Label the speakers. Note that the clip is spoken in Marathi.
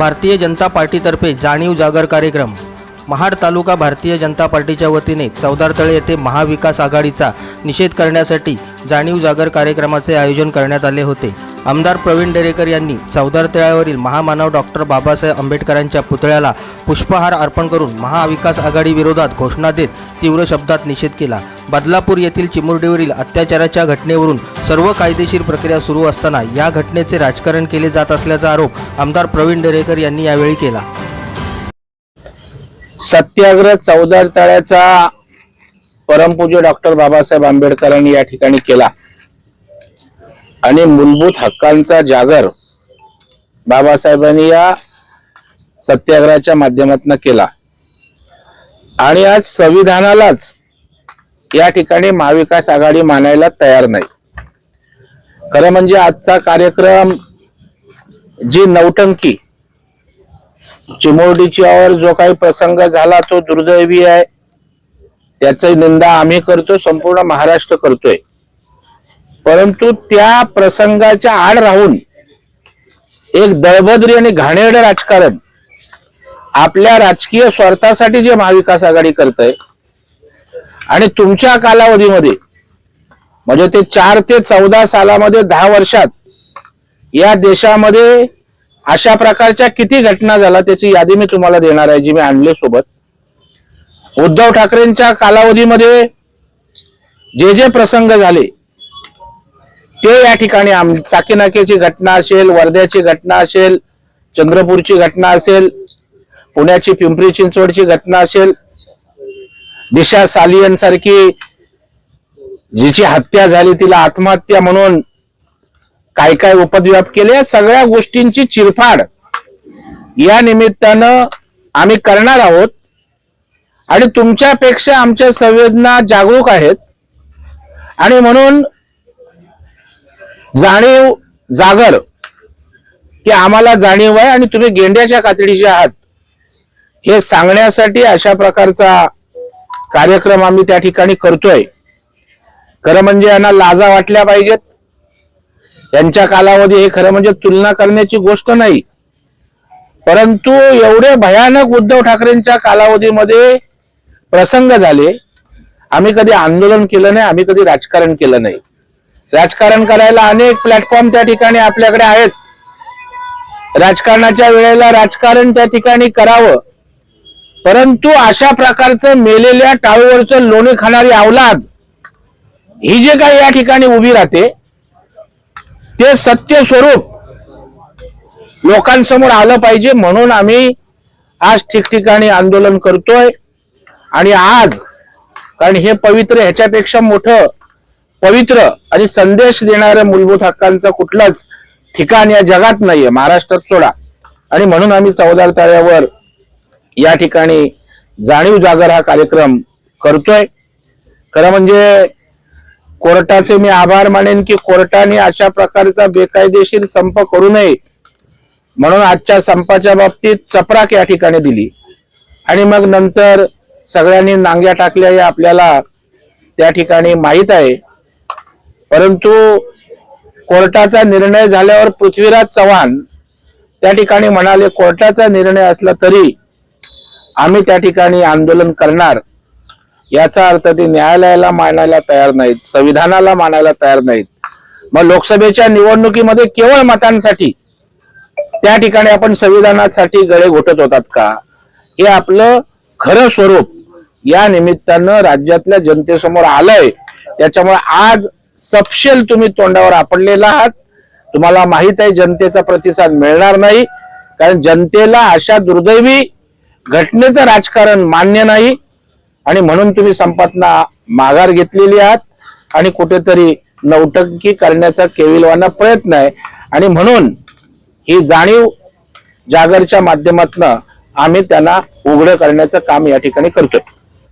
Speaker 1: भारतीय जनता पार्टीतर्फे जाणीव जागर कार्यक्रम. महाड तालुका भारतीय जनता पार्टीच्या वतीने चौदारतळे येथे महाविकास आघाडीचा निषेध करण्यासाठी जाणीव जागर कार्यक्रमाचे आयोजन करण्यात आले होते. आमदार प्रवीण डेरेकर यांनी चौदार तळ्यावरील महामानव डॉक्टर बाबासाहेब आंबेडकरांच्या पुतळ्याला पुष्पहार अर्पण करून महाविकास आघाडी विरोधात घोषणा देत तीव्र शब्दात निषेध केला. बदलापूर येथील चिमुरडीवरील अत्याचाराच्या घटनेवरून सर्व कायदेशीर प्रक्रिया सुरू असताना या घटनेचे राजकारण केले जात असल्याचा आरोप आमदार प्रवीण डेरेकर यांनी यावेळी केला.
Speaker 2: सत्याग्रह चौदार तळ्याचा परमपूज्य डॉक्टर बाबासाहेब आंबेडकरांनी या ठिकाणी केला. आणि मूलभूत हक्कांचा जागर बाबासाहेबांनी या सत्याग्रहाच्या माध्यमातून केला. आणि आज संविधानालाच या ठिकाणी महाविकास आघाडी मानायला तयार नाही. खरं म्हणजे आजचा कार्यक्रम जी नौटंकी चिमोरडीच्यावर जो काही प्रसंग झाला तो दुर्दैवी आहे. त्याची निंदा आम्ही करतो संपूर्ण महाराष्ट्र करतोय. परंतु त्या प्रसंगाच्या आड राहून एक दळभद्री आणि घाणेरड राजकारण आपल्या राजकीय स्वार्थासाठी जे महाविकास आघाडी करतय आणि तुमच्या कालावधीमध्ये म्हणजे ते चार ते चौदा सालामध्ये दहा वर्षात या देशामध्ये अशा प्रकारच्या किती घटना झाल्या त्याची यादी मी तुम्हाला देणार आहे जी मी आणले सोबत. उद्धव ठाकरेंच्या कालावधीमध्ये जे जे प्रसंग झाले ते या ठिकाणी आम घटना असेल वर्ध्याची घटना असेल चंद्रपूरची घटना असेल पुण्याची पिंपरी चिंचवडची घटना असेल दिशा सालियन सारखी जिची हत्या झाली तिला आत्महत्या म्हणून काय काय उपद्व्याप केले या सगळ्या गोष्टींची चिरफाड या निमित्तानं आम्ही करणार आहोत. आणि तुमच्यापेक्षा आमच्या संवेदना जागरूक आहेत. आणि म्हणून जाणीव जागर की आम्हाला जाणीव आहे आणि तुम्ही गेंड्याच्या कातडीचे आहात हे सांगण्यासाठी अशा प्रकारचा कार्यक्रम आम्ही त्या ठिकाणी करतोय. खरं म्हणजे यांना लाजा वाटल्या पाहिजेत. यांच्या कालावधी हे खरं म्हणजे तुलना करण्याची गोष्ट नाही. परंतु एवढे भयानक उद्धव ठाकरेंच्या कालावधीमध्ये प्रसंग झाले आम्ही कधी आंदोलन केलं नाही आम्ही कधी राजकारण केलं नाही. राजकारण करायला अनेक प्लॅटफॉर्म त्या ठिकाणी आपल्याकडे आहेत. राजकारणाच्या वेळेला राजकारण त्या ठिकाणी करावं. परंतु अशा प्रकारचं मेलेल्या टाळूवरचं लोणी खाणारी अवलाद ही जे काही या ठिकाणी उभी राहते ते सत्य स्वरूप लोकांसमोर आलं पाहिजे म्हणून आम्ही आज ठिकठिकाणी आंदोलन करतोय. आणि आज कारण हे पवित्र ह्याच्यापेक्षा मोठं पवित्र आणि संदेश देणाऱ्या मूलभूत हक्कांचं कुठलंच ठिकाण या जगात नाहीये महाराष्ट्रात सोडा. आणि म्हणून आम्ही चौदार तळ्यावर या ठिकाणी जाणीव जागर हा कार्यक्रम करतोय. खरं म्हणजे कोर्टाचे मी आभार मानेन की कोर्टाने अशा प्रकारचा बेकायदेशीर संप करू नये म्हणून आजच्या संपाच्या बाबतीत चपराक या ठिकाणी दिली. आणि मग नंतर सगळ्यांनी नांग्या टाकल्या हे आपल्याला त्या ठिकाणी माहीत आहे. परंतु कोर्टाचा निर्णय झाल्यावर पृथ्वीराज चव्हाण त्या ठिकाणी म्हणाले कोर्टाचा निर्णय असला तरी आम्ही त्या ठिकाणी आंदोलन करणार. याचा अर्थ ते न्यायालयाला मानायला तयार नाहीत संविधानाला मानायला तयार नाहीत. मग लोकसभेच्या निवडणुकीमध्ये केवळ मतांसाठी त्या ठिकाणी आपण संविधानासाठी गळे घोटत होतात का? हे आपलं खरं स्वरूप या निमित्तानं राज्यातल्या जनतेसमोर आलंय. त्याच्यामुळे आज सपशेल तुम्ही तोंडावर आपडलेला आहात. तुम्हाला माहीत आहे जनतेचा प्रतिसाद मिळणार नाही. कारण जनतेला अशा दुर्दैवी घटनेचं राजकारण मान्य नाही. आणि म्हणून तुम्ही संपातना माघार घेतलेली आहात. आणि कुठेतरी नौटंकी करण्याचा केविलवाना प्रयत्न आहे. आणि म्हणून ही जाणीव जागरच्या माध्यमातून आम्ही त्यांना उघड करण्याचं काम या ठिकाणी करतोय.